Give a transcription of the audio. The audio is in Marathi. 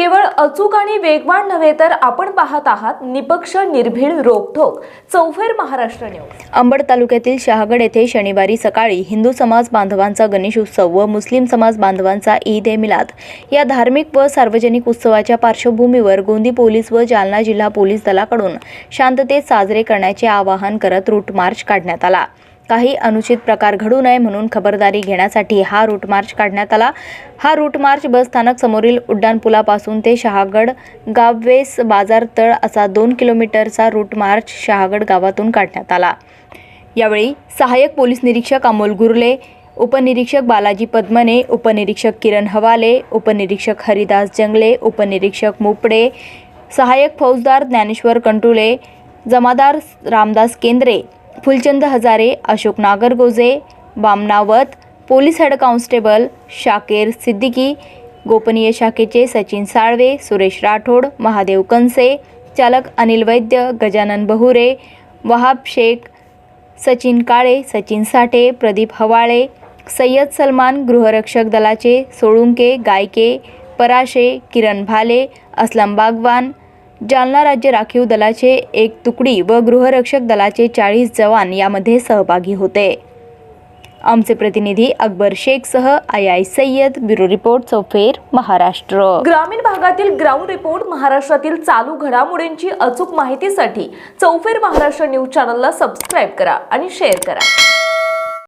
केवळ अचूक आणि वेगवान नव्हे तर आपण पाहत आहात निपक्ष निर्भीड रोखोक चौफेर महाराष्ट्र न्यूज. अंबड तालुक्यातील शहागड येथे शनिवारी सकाळी हिंदू समाज बांधवांचा गणेश उत्सव व मुस्लिम समाज बांधवांचा ईद ए मिलाद. या धार्मिक व सार्वजनिक उत्सवाच्या पार्श्वभूमीवर गोंदी पोलीस व जालना जिल्हा पोलीस दलाकडून शांततेत साजरे करण्याचे आवाहन करत रूट मार्च काढण्यात आला. काही अनुचित प्रकार घडू नये म्हणून खबरदारी घेण्यासाठी हा रूट मार्च काढण्यात आला. हा रूट मार्च बस स्थानक समोरील उड्डाणपुलापासून ते शहागड गाववेस बाजार तळ असा दोन किलोमीटरचा रूट मार्च शहागड गावातून काढण्यात आला. यावेळी सहाय्यक पोलीस निरीक्षक अमोल गुरले उपनिरीक्षक बालाजी पद्मने उपनिरीक्षक किरण हवाले उपनिरीक्षक हरिदास जंगले उपनिरीक्षक मोपडे सहाय्यक फौजदार ज्ञानेश्वर कंटुले जमादार Ramdas Kendre Phulchand Hajare Ashok Nagargoje Bamnawat police head constable Shaker Siddiqui गोपनीय शाखेचे सचिन साळवे सुरेश राठोड महादेव कंसे चालक अनिल वैद्य गजानन बहुरे वहाब शेख सचिन काळे सचिन साठे प्रदीप हवाळे सय्यद सलमान गृहरक्षक दलाचे सोळुंके गायके पराशे किरण भाले असलम बागवान जालना राज्य राखीव दलाचे एक तुकडी व गृहरक्षक दलाचे चाळीस जवान यामध्ये सहभागी होते. आमचे प्रतिनिधी अकबर शेखसह I I Syed bureau report चौफेर महाराष्ट्र. ग्रामीण भागातील ग्राउंड रिपोर्ट महाराष्ट्रातील चालू घडामोडींची अचूक माहितीसाठी चौफेर महाराष्ट्र न्यूज चॅनलला सबस्क्राईब करा आणि शेअर करा.